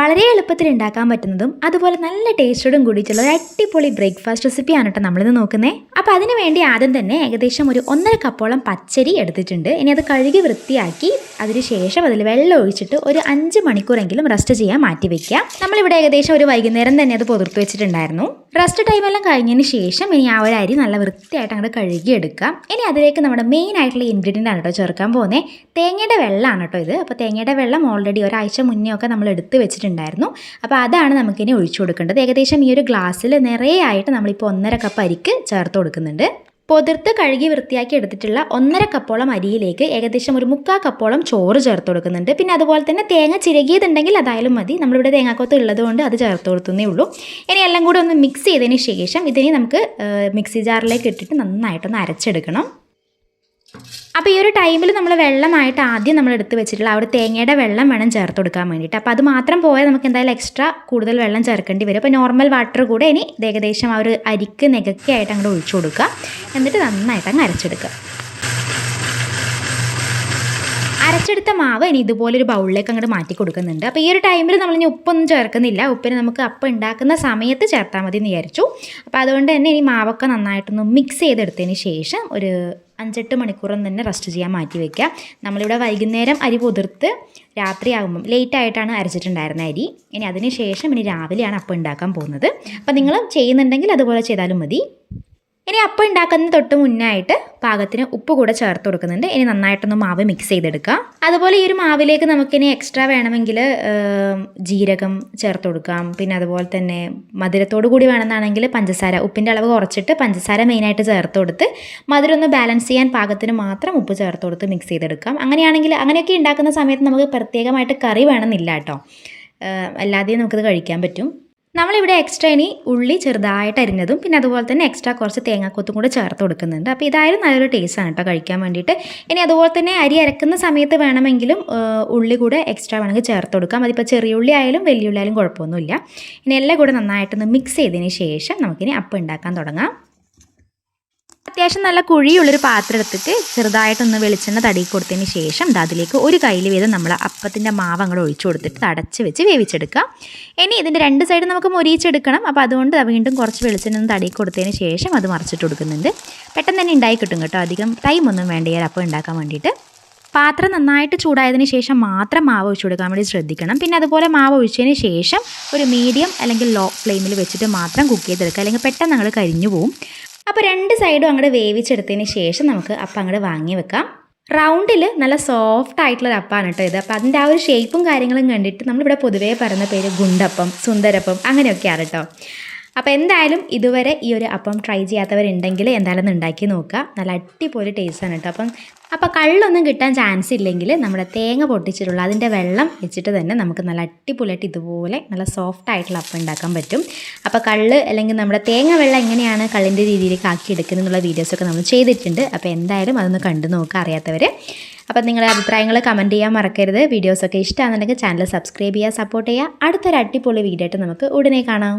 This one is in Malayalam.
വളരെ എളുപ്പത്തിൽ ഉണ്ടാക്കാൻ പറ്റുന്നതും അതുപോലെ നല്ല ടേസ്റ്റോടും കൂടിയിട്ടുള്ള ഒരു അടിപൊളി ബ്രേക്ക്ഫാസ്റ്റ് റെസിപ്പിയാണ് കേട്ടോ നമ്മളിത് നോക്കുന്നത് അപ്പോൾ അതിന് വേണ്ടി ആദ്യം തന്നെ ഏകദേശം ഒരു ഒന്നര കപ്പോളം പച്ചരി എടുത്തിട്ടുണ്ട്. ഇനി അത് കഴുകി വൃത്തിയാക്കി അതിന് ശേഷം അതിൽ വെള്ളം ഒഴിച്ചിട്ട് ഒരു അഞ്ച് മണിക്കൂറെങ്കിലും റെസ്റ്റ് ചെയ്യാൻ മാറ്റി വയ്ക്കാം നമ്മളിവിടെ ഏകദേശം ഒരു വൈകുന്നേരം തന്നെ അത് പുതിർത്ത് വെച്ചിട്ടുണ്ടായിരുന്നു. റെസ്റ്റ് ടൈമെല്ലാം കഴിഞ്ഞതിന് ശേഷം ഇനി ആ ഒരു അരി നല്ല വൃത്തിയായിട്ട് അങ്ങോട്ട് കഴുകിയെടുക്കാം ഇനി അതിലേക്ക് നമ്മുടെ മെയിൻ ആയിട്ടുള്ള ഇൻഗ്രീഡിയന്റ് ആണ് കേട്ടോ ചേർക്കാൻ പോകുന്നത് തേങ്ങയുടെ വെള്ളമാണ് കേട്ടോ ഇത്. അപ്പോൾ തേങ്ങയുടെ വെള്ളം ഓൾറെഡി ഒരാഴ്ച മുന്നേ ഒക്കെ നമ്മൾ എടുത്ത് വെച്ചിട്ടുണ്ടായിരുന്നു അപ്പോൾ അതാണ് നമുക്കിനി ഒഴിച്ചു കൊടുക്കേണ്ടത്. ഏകദേശം ഈ ഒരു ഗ്ലാസ്സിൽ നിറയെ ആയിട്ട് നമ്മളിപ്പോൾ ഒന്നര കപ്പ് അരിക്ക് ചേർത്ത് കൊടുക്കുന്നുണ്ട്. പൊതിർത്ത് കഴുകി വൃത്തിയാക്കി എടുത്തിട്ടുള്ള ഒന്നര കപ്പോളം അരിയിലേക്ക് ഏകദേശം ഒരു മുക്കാൽ കപ്പോളം ചോറ് ചേർത്ത് കൊടുക്കുന്നുണ്ട്. പിന്നെ അതുപോലെ തന്നെ തേങ്ങ ചിരകിയതുണ്ടെങ്കിൽ അതായാലും മതി. നമ്മളിവിടെ തേങ്ങാക്കൊത്ത് ഉള്ളത് കൊണ്ട് അത് ചേർത്ത് കൊടുത്തുന്നേ ഉള്ളൂ. ഇനി എല്ലാം കൂടി ഒന്ന് മിക്സ് ചെയ്തതിന് ശേഷം ഇതിനെ നമുക്ക് മിക്സി ജാറിലേക്ക് ഇട്ടിട്ട് നന്നായിട്ടൊന്ന് അരച്ചെടുക്കണം. അപ്പോൾ ഈ ഒരു ടൈമിൽ നമ്മൾ വെള്ളമായിട്ട് ആദ്യം നമ്മൾ എടുത്ത് വെച്ചിട്ടുള്ള ആ ഒരു തേങ്ങയുടെ വെള്ളം വേണം ചേർത്ത് കൊടുക്കാൻ വേണ്ടിയിട്ട്. അപ്പോൾ അത് മാത്രം പോയാൽ നമുക്ക് എന്തായാലും എക്സ്ട്രാ കൂടുതൽ വെള്ളം ചേർക്കേണ്ടി വരും. അപ്പോൾ നോർമൽ വാട്ടർ കൂടെ ഇനി ഏകദേശം ആ ഒരു അരിക്ക് നികക്കായിട്ട് അങ്ങോട്ട് ഒഴിച്ചു കൊടുക്കുക. എന്നിട്ട് നന്നായിട്ട് അങ്ങ് അരച്ചെടുക്കുക. അരച്ചെടുത്ത മാവ് ഇനി ഇതുപോലൊരു ബൗളിലേക്ക് അങ്ങോട്ട് മാറ്റി കൊടുക്കുന്നുണ്ട്. അപ്പോൾ ഈ ഒരു ടൈമിൽ നമ്മൾ ഇനി ഉപ്പൊന്നും ചേർക്കുന്നില്ല. ഉപ്പിന് നമുക്ക് അപ്പം ഉണ്ടാക്കുന്ന സമയത്ത് ചേർത്താൽ മതി എന്ന് വിചാരിച്ചു. അപ്പോൾ അതുകൊണ്ട് തന്നെ ഇനി മാവൊക്കെ നന്നായിട്ടൊന്ന് മിക്സ് ചെയ്തെടുത്തതിന് ശേഷം ഒരു അഞ്ചെട്ട് മണിക്കൂറൊന്നും തന്നെ റെസ്റ്റ് ചെയ്യാൻ മാറ്റി വയ്ക്കുക നമ്മളിവിടെ വൈകുന്നേരം അരി പുതിർത്ത് രാത്രിയാകുമ്പം ലേറ്റ് ആയിട്ടാണ് അരച്ചിട്ടുണ്ടായിരുന്ന അരി. ഇനി അതിന് ശേഷം ഇനി രാവിലെയാണ് അപ്പം ഉണ്ടാക്കാൻ പോകുന്നത്. അപ്പോൾ നിങ്ങൾ ചെയ്യുന്നുണ്ടെങ്കിൽ അതുപോലെ ചെയ്താലും മതി. ഇനി അപ്പം ഉണ്ടാക്കുന്ന തൊട്ട് മുന്നായിട്ട് പാകത്തിന് ഉപ്പ് കൂടെ ചേർത്ത് കൊടുക്കുന്നുണ്ട്. ഇനി നന്നായിട്ടൊന്ന് മാവ് മിക്സ് ചെയ്തെടുക്കുക അതുപോലെ ഈ ഒരു മാവിലേക്ക് നമുക്കിനി എക്സ്ട്രാ വേണമെങ്കിൽ ജീരകം ചേർത്ത് കൊടുക്കാം. പിന്നെ അതുപോലെ തന്നെ മധുരത്തോടു കൂടി വേണമെന്നാണെങ്കിൽ പഞ്ചസാര ഉപ്പിന്റെ അളവ് കുറച്ചിട്ട് പഞ്ചസാര മെയിനായിട്ട് ചേർത്ത് കൊടുത്ത് മധുരം ഒന്ന് ബാലൻസ് ചെയ്യാൻ പാകത്തിന് മാത്രം ഉപ്പ് ചേർത്ത് കൊടുത്ത് മിക്സ് ചെയ്തെടുക്കാം. അങ്ങനെയാണെങ്കിൽ അങ്ങനെയൊക്കെ ഉണ്ടാക്കുന്ന സമയത്ത് നമുക്ക് പ്രത്യേകമായിട്ട് കറി വേണമെന്നില്ല കേട്ടോ. അല്ലാതെയും നമുക്കത് കഴിക്കാൻ പറ്റും. നമ്മളിവിടെ എക്സ്ട്രാ ഇനി ഉള്ളി ചെറുതായിട്ട് അരിഞ്ഞതും പിന്നെ അതുപോലെ തന്നെ എക്സ്ട്രാ കുറച്ച് തേങ്ങാക്കൊത്തും കൂടെ ചേർത്ത് കൊടുക്കുന്നുണ്ട്. അപ്പോൾ ഇതായാലും നല്ലൊരു ടേസ്റ്റാണ് കേട്ടോ കഴിക്കാൻ വേണ്ടിയിട്ട്. ഇനി അതുപോലെ തന്നെ അരി അരക്കുന്ന സമയത്ത് വേണമെങ്കിലും ഉള്ളി കൂടെ എക്സ്ട്രാ വേണമെങ്കിൽ ചേർത്ത് കൊടുക്കാം. അതിപ്പോൾ ചെറിയ ഉള്ളി ആയാലും വലിയ ഉള്ളി ആയാലും കുഴപ്പമൊന്നുമില്ല. ഇനി എല്ലാം കൂടെ നന്നായിട്ടൊന്ന് മിക്സ് ചെയ്തതിന് ശേഷം നമുക്കിനി അപ്പം ഉണ്ടാക്കാൻ തുടങ്ങാം. അത്യാവശ്യം നല്ല കുഴിയുള്ളൊരു പാത്രം എടുത്തിട്ട് ചെറുതായിട്ടൊന്ന് വെളിച്ചെണ്ണ തടി കൊടുത്തതിന് ശേഷം അതിലേക്ക് ഒരു കയ്യിൽ വീതം നമ്മൾ അപ്പത്തിന്റെ മാവ് അങ്ങോട്ട് ഒഴിച്ചു കൊടുത്തിട്ട് അടച്ച് വെച്ച് വേവിച്ചെടുക്കുക. ഇനി ഇതിന്റെ രണ്ട് സൈഡ് നമുക്ക് മൊരിയിച്ചെടുക്കണം. അപ്പോൾ അതുകൊണ്ട് വീണ്ടും കുറച്ച് വെളിച്ചെണ്ണ തടി കൊടുത്തതിന് ശേഷം അത് മറിച്ചിട്ട് കൊടുക്കുന്നുണ്ട്. പെട്ടെന്ന് തന്നെ ഉണ്ടായി കിട്ടും കേട്ടോ. അധികം ടൈം ഒന്നും വേണ്ട ഈ അപ്പം ഉണ്ടാക്കാൻ വേണ്ടിയിട്ട്. പാത്രം നന്നായിട്ട് ചൂടായതിന് ശേഷം മാത്രം മാവ് ഒഴിച്ചു കൊടുക്കാൻ വേണ്ടി ശ്രദ്ധിക്കണം. പിന്നെ അതുപോലെ മാവ് ഒഴിച്ചതിന് ശേഷം ഒരു മീഡിയം അല്ലെങ്കിൽ ലോ ഫ്ലെയിമിൽ വെച്ചിട്ട് മാത്രം കുക്ക് ചെയ്തെടുക്കുക. അല്ലെങ്കിൽ പെട്ടെന്ന് ഞങ്ങൾ കരിഞ്ഞു പോകും അപ്പോൾ രണ്ട് സൈഡും അങ്ങോട്ട് വേവിച്ചെടുത്തതിന് ശേഷം നമുക്ക് അപ്പം അങ്ങോട്ട് വാങ്ങി വെക്കാം. റൗണ്ടിൽ നല്ല സോഫ്റ്റ് ആയിട്ടുള്ളൊരു അപ്പമാണ് കേട്ടോ ഇത്. അപ്പോൾ അതിന്റെ ആ ഒരു ഷേപ്പും കാര്യങ്ങളും കണ്ടിട്ട് നമ്മളിവിടെ പൊതുവേ പറയുന്ന പേര് ഗുണ്ടപ്പം സുന്ദരപ്പം അങ്ങനെയൊക്കെയാണ് കേട്ടോ അപ്പോൾ എന്തായാലും ഇതുവരെ ഈ ഒരു അപ്പം ട്രൈ ചെയ്യാത്തവരുണ്ടെങ്കിൽ എന്തായാലും ഒന്ന് ഉണ്ടാക്കി നോക്കുക. നല്ല അടിപൊളി ടേസ്റ്റാണ് കേട്ടോ. അപ്പം അപ്പോൾ കള്ളൊന്നും കിട്ടാൻ ചാൻസ് ഇല്ലെങ്കിൽ നമ്മുടെ തേങ്ങ പൊട്ടിച്ചിട്ടുള്ള അതിന്റെ വെള്ളം വെച്ചിട്ട് തന്നെ നമുക്ക് നല്ല അടിപൊളിയായിട്ട് ഇതുപോലെ നല്ല സോഫ്റ്റ് ആയിട്ടുള്ള അപ്പം ഉണ്ടാക്കാൻ പറ്റും. അപ്പോൾ കള്ള് അല്ലെങ്കിൽ നമ്മുടെ തേങ്ങ വെള്ളം എങ്ങനെയാണ് കള്ളിന്റെ രീതിയിലേക്ക് ആക്കി എടുക്കുന്നത് എന്നുള്ള വീഡിയോസൊക്കെ നമ്മൾ ചെയ്തിട്ടുണ്ട്. അപ്പോൾ എന്തായാലും അതൊന്ന് കണ്ടു നോക്കുക അറിയാത്തവർ അപ്പോൾ നിങ്ങളുടെ അഭിപ്രായങ്ങൾ കമന്റ് ചെയ്യാൻ മറക്കരുത്. വീഡിയോസൊക്കെ ഇഷ്ടമാണെന്നുണ്ടെങ്കിൽ ചാനൽ സബ്സ്ക്രൈബ് ചെയ്യുക സപ്പോർട്ട് ചെയ്യുക. അടുത്തൊരു അടിപൊളി വീഡിയോ ആയിട്ട് നമുക്ക് ഉടനെ കാണാം.